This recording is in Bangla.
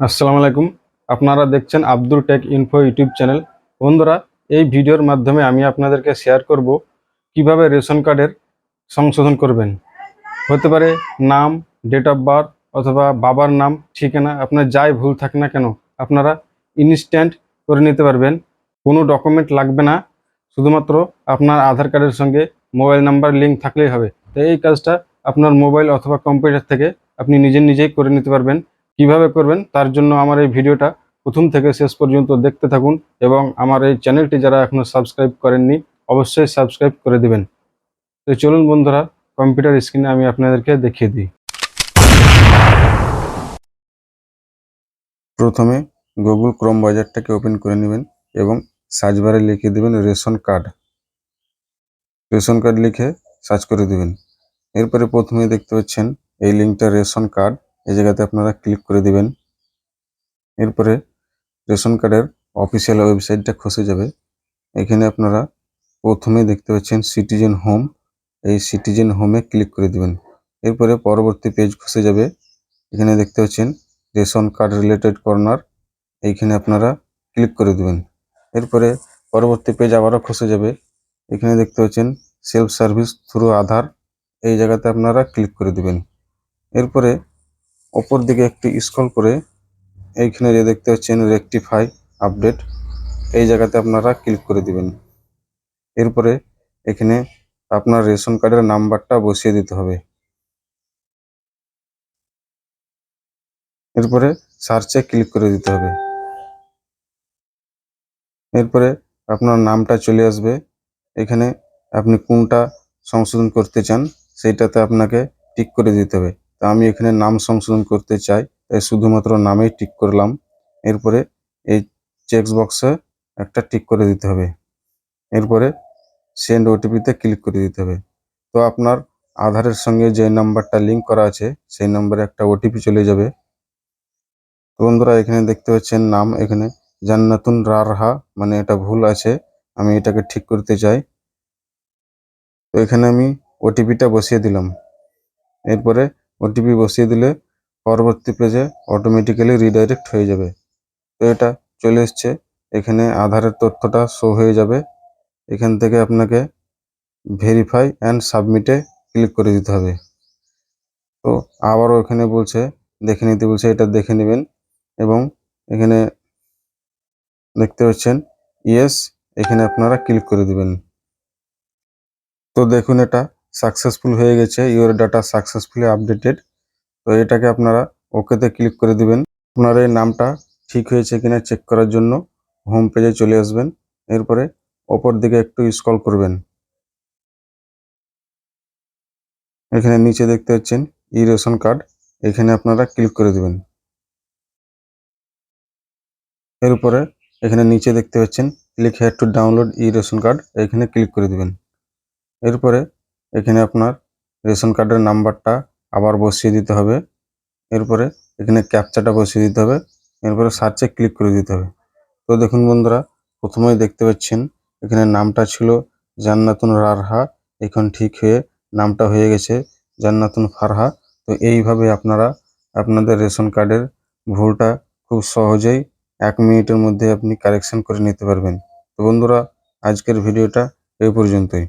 আসসালামু আলাইকুম। আপনারা দেখছেন Abdul tech info YouTube channel. বন্ধুরা, এই ভিডিওর মাধ্যমে আমি আপনাদেরকে শেয়ার করব কীভাবে রেশন কার্ডের সংশোধন করবেন। হতে পারে নাম ডেট অফ বার্থ অথবা বাবার নাম, ঠিকানা, আপনার যাই ভুল থাকে না কেন, আপনারা ইনস্ট্যান্ট করে নিতে পারবেন। কোনো ডকুমেন্ট লাগবে না, শুধুমাত্র আপনার আধার কার্ডের সঙ্গে মোবাইল নাম্বার লিঙ্ক থাকলেই হবে। তো এই কাজটা আপনার মোবাইল অথবা কম্পিউটার থেকে আপনি নিজে নিজেই করে নিতে পারবেন। কীভাবে করবেন, তার জন্য আমার এই ভিডিওটা প্রথম থেকে শেষ পর্যন্ত দেখতে থাকুন এবং আমার এই চ্যানেলটি যারা এখনও সাবস্ক্রাইব করেননি, অবশ্যই সাবস্ক্রাইব করে দিবেন। তো চলুন বন্ধুরা, কম্পিউটার স্ক্রিনে আমি আপনাদেরকে দেখিয়ে দিই। প্রথমে গুগল ক্রোম বাজারটাকে ওপেন করে নেবেন এবং সার্চ বারে লিখে দেবেন রেশন কার্ড। রেশন কার্ড লিখে সার্চ করে দিবেন। এরপরে প্রথমে দেখতে পাচ্ছেন এই লিঙ্কটা রেশন কার্ড। এই জায়গাতে আপনারা ক্লিক করে দিবেন। এরপরে রেশন কার্ডের অফিসিয়াল ওয়েবসাইটটা খসে যাবে। এখানে আপনারা প্রথমে দেখতে পাচ্ছেন সিটিজেন হোম এই সিটিজেন হোমে ক্লিক করে দিবেন। এরপরে পরবর্তী পেজ খসে যাবে। এখানে দেখতে পাচ্ছেন রেশন কার্ড রিলেটেড কর্নার এইখানে আপনারা ক্লিক করে দিবেন। এরপরে পরবর্তী পেজ আবারও খসে যাবে। এখানে দেখতে পাচ্ছেন সেলফ সার্ভিস থ্রু আধার। এই জায়গাতে আপনারা ক্লিক করে দিবেন। এরপরে ওপর দিকে একটি স্ক্রল করে এইখানে যে দেখতে পাচ্ছেন রেকটিফাই আপডেট এই জায়গাতে আপনারা ক্লিক করে দিবেন। এরপরে এখানে আপনার রেশন কার্ডের নাম্বারটা বসিয়ে দিতে হবে। এরপরে সার্চে ক্লিক করে দিতে হবে। এরপরে আপনার নামটা চলে আসবে। এখানে আপনি কোনটা সংশোধন করতে চান, সেইটাতে আপনাকে টিক করে দিতে হবে। তা আমি এখানে নাম সংশোধন করতে চাই। তাই শুধুমাত্র নামেই টিক করলাম। এরপরে এই চেকস বক্সে একটা টিক করে দিতে হবে। এরপরে সেন্ড ওটিপিতে ক্লিক করে দিতে হবে। তো আপনার আধারের সঙ্গে যে নাম্বারটা লিংক করা আছে, সেই নাম্বারে একটা ওটিপি চলে যাবে। তো বন্ধুরা, এখানে দেখতে পাচ্ছেন নাম এখানে। জান্নাতুন রারহা মানে এটা ভুল আছে। আমি এটাকে ঠিক করতে চাই। তো এখানে আমি ওটিপিটা বসিয়ে দিলাম। এরপরে ওটিপি বসিয়ে দিলে পরবর্তী পেজে অটোমেটিক্যালি রিডাইরেক্ট হয়ে যাবে। তো এটা চলে এসছে। এখানে আধারের তথ্যটা শো হয়ে যাবে। এখান থেকে আপনাকে ভেরিফাই অ্যান্ড সাবমিটে ক্লিক করে দিতে হবে। তো আবারও এখানে বলছে, দেখে নিতে বলছে, এটা দেখে নেবেন এবং এখানে দেখতে পাচ্ছেন ইয়েস এখানে আপনারা ক্লিক করে দিবেন। তো দেখুন এটা সাকসেসফুল হয়ে গেছে ইওর ডাটা সাকসেসফুলি আপডেটেড তো এটাকে আপনারা ওকেতে ক্লিক করে দিবেন। আপনার এই নামটা ঠিক হয়েছে কিনা চেক করার জন্য হোম পেজে চলে আসবেন, এরপরে ওপর দিকে একটু স্ক্রল করবেন। এখানে নিচে দেখতে পাচ্ছেন ই রেশন কার্ড এখানে আপনারা ক্লিক করে দিবেন। এর উপরে এখানে নিচে দেখতে পাচ্ছেন click here to download e ration card এখানে ক্লিক করে দিবেন। এরপরে এখানে আপনার রেশন কার্ডের নাম্বারটা আবার বসিয়ে দিতে হবে। এরপরে এখানে ক্যাপচাটা বসিয়ে দিতে হবে। এরপরে সার্চে ক্লিক করে দিতে হবে। তো দেখুন বন্ধুরা, প্রথমেই দেখতে পাচ্ছেন, এখানে নামটা ছিল জান্নাতুন রারহা। এখন ঠিক হয়ে নামটা হয়ে গেছে জান্নাতুন ফারহা। তো এইভাবে আপনারা আপনাদের রেশন কার্ডের ভুলটা খুব সহজেই এক মিনিটের মধ্যে আপনি কারেকশন করে নিতে পারবেন। তো বন্ধুরা, আজকের ভিডিওটা এই পর্যন্তই।